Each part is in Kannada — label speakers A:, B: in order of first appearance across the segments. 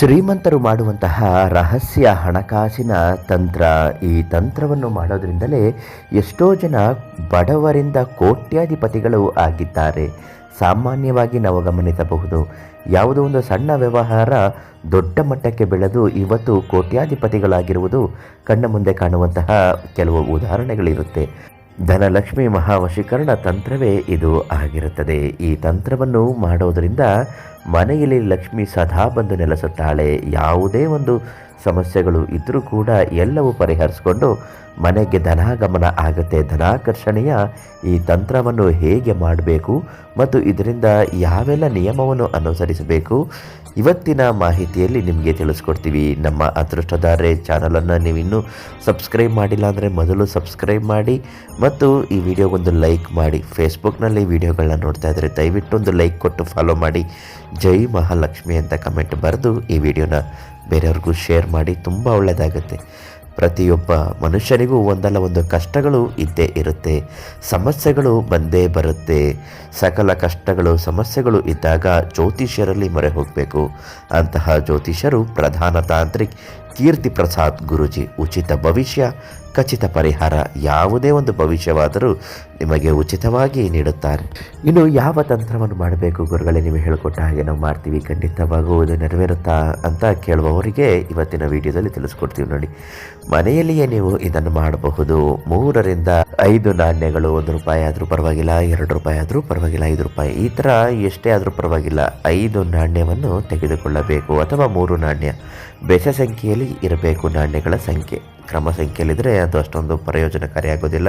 A: ಶ್ರೀಮಂತರು ಮಾಡುವಂತಹ ರಹಸ್ಯ ಹಣಕಾಸಿನ ತಂತ್ರ ಈ ತಂತ್ರವನ್ನು ಮಾಡೋದರಿಂದಲೇ ಎಷ್ಟೋ ಜನ ಬಡವರಿಂದ ಕೋಟ್ಯಾಧಿಪತಿಗಳು ಆಗಿದ್ದಾರೆ. ಸಾಮಾನ್ಯವಾಗಿ ನಾವು ಗಮನಿಸಬಹುದು. ಯಾವುದೋ ಒಂದು ಸಣ್ಣ ವ್ಯವಹಾರ ದೊಡ್ಡ ಮಟ್ಟಕ್ಕೆ ಬೆಳೆದು ಇವತ್ತು ಕೋಟ್ಯಾಧಿಪತಿಗಳಾಗಿರುವುದು ಕಣ್ಣ ಮುಂದೆ ಕಾಣುವಂತಹ ಕೆಲವು ಉದಾಹರಣೆಗಳಿರುತ್ತೆ. ಧನಲಕ್ಷ್ಮಿ ಮಹಾವಶೀಕರಣ ತಂತ್ರವೇ ಇದು ಆಗಿರುತ್ತದೆ. ಈ ತಂತ್ರವನ್ನು ಮಾಡೋದರಿಂದ ಮನೆಯಲ್ಲಿ ಲಕ್ಷ್ಮಿ ಸದಾ ಬಂದು ನೆಲೆಸುತ್ತಾಳೆ. ಯಾವುದೇ ಒಂದು ಸಮಸ್ಯೆಗಳು ಇದ್ದರೂ ಕೂಡ ಎಲ್ಲವೂ ಪರಿಹರಿಸಿಕೊಂಡು ಮನೆಗೆ ಧನಾಗಮನ ಆಗುತ್ತೆ. ಧನಾಕರ್ಷಣೆಯ ಈ ತಂತ್ರವನ್ನು ಹೇಗೆ ಮಾಡಬೇಕು ಮತ್ತು ಇದರಿಂದ ಯಾವೆಲ್ಲ ನಿಯಮವನ್ನು ಅನುಸರಿಸಬೇಕು ಇವತ್ತಿನ ಮಾಹಿತಿಯಲ್ಲಿ ನಿಮಗೆ ತಿಳಿಸ್ಕೊಡ್ತೀವಿ. ನಮ್ಮ ಅದೃಷ್ಟಧಾರೆ ಚಾನಲನ್ನು ನೀವು ಇನ್ನೂ ಸಬ್ಸ್ಕ್ರೈಬ್ ಮಾಡಿಲ್ಲ ಅಂದರೆ ಮೊದಲು ಸಬ್ಸ್ಕ್ರೈಬ್ ಮಾಡಿ ಮತ್ತು ಈ ವಿಡಿಯೋಗೊಂದು ಲೈಕ್ ಮಾಡಿ. ಫೇಸ್ಬುಕ್ನಲ್ಲಿ ವಿಡಿಯೋಗಳನ್ನ ನೋಡ್ತಾ ಇದ್ದರೆ ದಯವಿಟ್ಟು ಒಂದು ಲೈಕ್ ಕೊಟ್ಟು ಫಾಲೋ ಮಾಡಿ. ಜೈ ಮಹಾಲಕ್ಷ್ಮಿ ಅಂತ ಕಮೆಂಟ್ ಬರೆದು ಈ ವಿಡಿಯೋನ ಬೇರೆಯವ್ರಿಗೂ ಶೇರ್ ಮಾಡಿ ತುಂಬ ಒಳ್ಳೆಯದಾಗುತ್ತೆ ಪ್ರತಿಯೊಬ್ಬ ಮನುಷ್ಯನಿಗೂ ಒಂದಲ್ಲ ಒಂದು ಕಷ್ಟಗಳು ಇದ್ದೇ ಇರುತ್ತೆ. ಸಮಸ್ಯೆಗಳು ಬಂದೇ ಬರುತ್ತೆ. ಸಕಲ ಕಷ್ಟಗಳು, ಸಮಸ್ಯೆಗಳು ಇದ್ದಾಗ ಜ್ಯೋತಿಷ್ಯರಲ್ಲಿ ಮೊರೆ ಹೋಗಬೇಕು. ಅಂತಹ ಜ್ಯೋತಿಷ್ಯರು ಪ್ರಧಾನ ತಾಂತ್ರಿಕ್ ಕೀರ್ತಿ ಪ್ರಸಾದ್ ಗುರುಜಿ, ಉಚಿತ ಭವಿಷ್ಯ, ಖಚಿತ ಪರಿಹಾರ, ಯಾವುದೇ ಒಂದು ಭವಿಷ್ಯವಾದರೂ ನಿಮಗೆ ಉಚಿತವಾಗಿ ನೀಡುತ್ತಾರೆ. ಇನ್ನು ಯಾವ ತಂತ್ರವನ್ನು ಮಾಡಬೇಕು ಗುರುಗಳೇ, ನೀವು ಹೇಳಿಕೊಟ್ಟ ಹಾಗೆ ನಾವು ಮಾಡ್ತೀವಿ, ಖಂಡಿತವಾಗುವುದು ನೆರವೇರುತ್ತಾ ಅಂತ ಕೇಳುವವರಿಗೆ ಇವತ್ತಿನ ವಿಡಿಯೋದಲ್ಲಿ ತಿಳಿಸ್ಕೊಡ್ತೀವಿ ನೋಡಿ. ಮನೆಯಲ್ಲಿಯೇ ನೀವು ಇದನ್ನು ಮಾಡಬಹುದು. ಮೂರರಿಂದ ಐದು ನಾಣ್ಯಗಳು, ಒಂದು ರೂಪಾಯಿ ಆದರೂ ಪರವಾಗಿಲ್ಲ, ಎರಡು ರೂಪಾಯಿ ಆದರೂ ಪರವಾಗಿಲ್ಲ, ಐದು ರೂಪಾಯಿ. ಈ ಥರ ಎಷ್ಟೇ ಆದರೂ ಪರವಾಗಿಲ್ಲ, ಐದು ನಾಣ್ಯವನ್ನು ತೆಗೆದುಕೊಳ್ಳಬೇಕು ಅಥವಾ ಮೂರು ನಾಣ್ಯ. ಬೆಸ ಸಂಖ್ಯೆಯಲ್ಲಿ ಇರಬೇಕು ನಾಣ್ಯಗಳ ಸಂಖ್ಯೆ. ಕ್ರಮ ಸಂಖ್ಯೆಯಲ್ಲಿದ್ದರೆ ಅದು ಅಷ್ಟೊಂದು ಪ್ರಯೋಜನಕಾರಿಯಾಗೋದಿಲ್ಲ.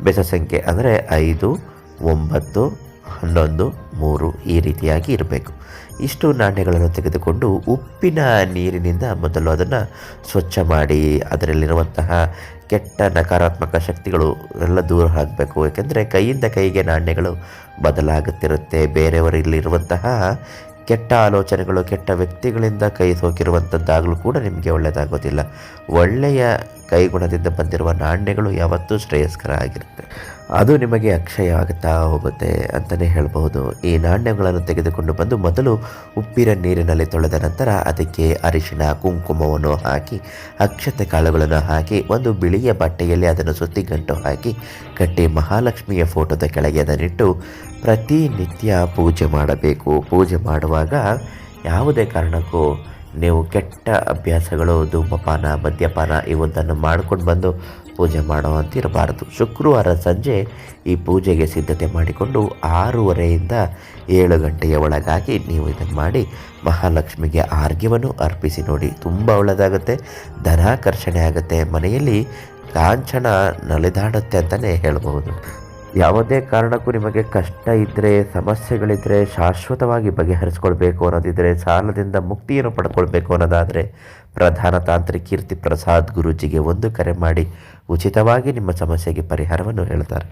A: ಬೆಸ ಸಂಖ್ಯೆ ಅಂದರೆ ಐದು, ಒಂಬತ್ತು, ಹನ್ನೊಂದು, ಮೂರು ಈ ರೀತಿಯಾಗಿ ಇರಬೇಕು. ಇಷ್ಟು ನಾಣ್ಯಗಳನ್ನು ತೆಗೆದುಕೊಂಡು ಉಪ್ಪಿನ ನೀರಿನಿಂದ ಮೊದಲು ಅದನ್ನು ಸ್ವಚ್ಛ ಮಾಡಿ ಅದರಲ್ಲಿರುವಂತಹ ಕೆಟ್ಟ ನಕಾರಾತ್ಮಕ ಶಕ್ತಿಗಳು ಎಲ್ಲ ದೂರ ಆಗಬೇಕು ಏಕೆಂದರೆ ಕೈಯಿಂದ ಕೈಗೆ ನಾಣ್ಯಗಳು ಬದಲಾಗುತ್ತಿರುತ್ತೆ. ಬೇರೆಯವರಲ್ಲಿರುವಂತಹ ಕೆಟ್ಟ ಆಲೋಚನೆಗಳು ಕೆಟ್ಟ ವ್ಯಕ್ತಿಗಳಿಂದ ಕೈ ಸೋಕಿರುವಂಥದ್ದಾಗಲೂ ಕೂಡ ನಿಮಗೆ ಒಳ್ಳೆಯದಾಗೋದಿಲ್ಲ. ಒಳ್ಳೆಯ ಕೈಗುಣದಿಂದ ಬಂದಿರುವ ನಾಣ್ಯಗಳು ಯಾವತ್ತೂ ಶ್ರೇಯಸ್ಕರ ಆಗಿರುತ್ತೆ ಅದು ನಿಮಗೆ ಅಕ್ಷಯ ಆಗುತ್ತಾ ಹೋಗುತ್ತೆ ಅಂತಲೇ ಹೇಳಬಹುದು. ಈ ನಾಣ್ಯಗಳನ್ನು ತೆಗೆದುಕೊಂಡು ಬಂದು ಮೊದಲು ಉಪ್ಪಿನ ನೀರಿನಲ್ಲಿ ತೊಳೆದ ನಂತರ ಅದಕ್ಕೆ ಅರಿಶಿನ ಕುಂಕುಮವನ್ನು ಹಾಕಿ, ಅಕ್ಷತೆ ಕಾಳುಗಳನ್ನು ಹಾಕಿ, ಒಂದು ಬಿಳಿಯ ಬಟ್ಟೆಯಲ್ಲಿ ಅದನ್ನು ಸುತ್ತಿ ಗಂಟು ಹಾಕಿ, ಕಟ್ಟಿ ಮಹಾಲಕ್ಷ್ಮಿಯ ಫೋಟೋದ ಕೆಳಗೆ ಅದನ್ನಿಟ್ಟು ಪ್ರತಿನಿತ್ಯ ಪೂಜೆ ಮಾಡಬೇಕು. ಪೂಜೆ ಮಾಡುವಾಗ ಯಾವುದೇ ಕಾರಣಕ್ಕೂ ನೀವು ಕೆಟ್ಟ ಅಭ್ಯಾಸಗಳು, ಧೂಮಪಾನ, ಮದ್ಯಪಾನ ಇವೊಂದನ್ನು ಮಾಡ್ಕೊಂಡು ಬಂದು ಪೂಜೆ ಮಾಡುವಂತಿರಬಾರದು ಶುಕ್ರವಾರ ಸಂಜೆ ಈ ಪೂಜೆಗೆ ಸಿದ್ಧತೆ ಮಾಡಿಕೊಂಡು ಆರೂವರೆಯಿಂದ ಏಳು ಗಂಟೆಯ ಒಳಗಾಗಿ ನೀವು ಇದನ್ನು ಮಾಡಿ ಮಹಾಲಕ್ಷ್ಮಿಗೆ ಆರ್ಘ್ಯವನ್ನು ಅರ್ಪಿಸಿ ನೋಡಿ. ತುಂಬ ಒಳ್ಳೆಯದಾಗುತ್ತೆ. ಧನಾಕರ್ಷಣೆ ಆಗುತ್ತೆ. ಮನೆಯಲ್ಲಿ ಕಾಂಚನ, ನಲಿದಾಡುತ್ತೆ ಅಂತಲೇ ಹೇಳಬಹುದು. ಯಾವುದೇ ಕಾರಣಕ್ಕೂ ನಿಮಗೆ ಕಷ್ಟ ಇದ್ದರೆ ಸಮಸ್ಯೆಗಳಿದ್ದರೆ ಶಾಶ್ವತವಾಗಿ ಬಗೆಹರಿಸ್ಕೊಳ್ಬೇಕು ಅನ್ನೋದಿದ್ದರೆ ಸಾಲದಿಂದ ಮುಕ್ತಿಯನ್ನು ಪಡ್ಕೊಳ್ಬೇಕು ಅನ್ನೋದಾದರೆ ಪ್ರಧಾನ ತಾಂತ್ರಿಕ ಕೀರ್ತಿ ಪ್ರಸಾದ್ ಗುರುಜಿಗೆ ಒಂದು ಕರೆ ಮಾಡಿ ಉಚಿತವಾಗಿ ನಿಮ್ಮ ಸಮಸ್ಯೆಗೆ ಪರಿಹಾರವನ್ನು ಹೇಳ್ತಾರೆ.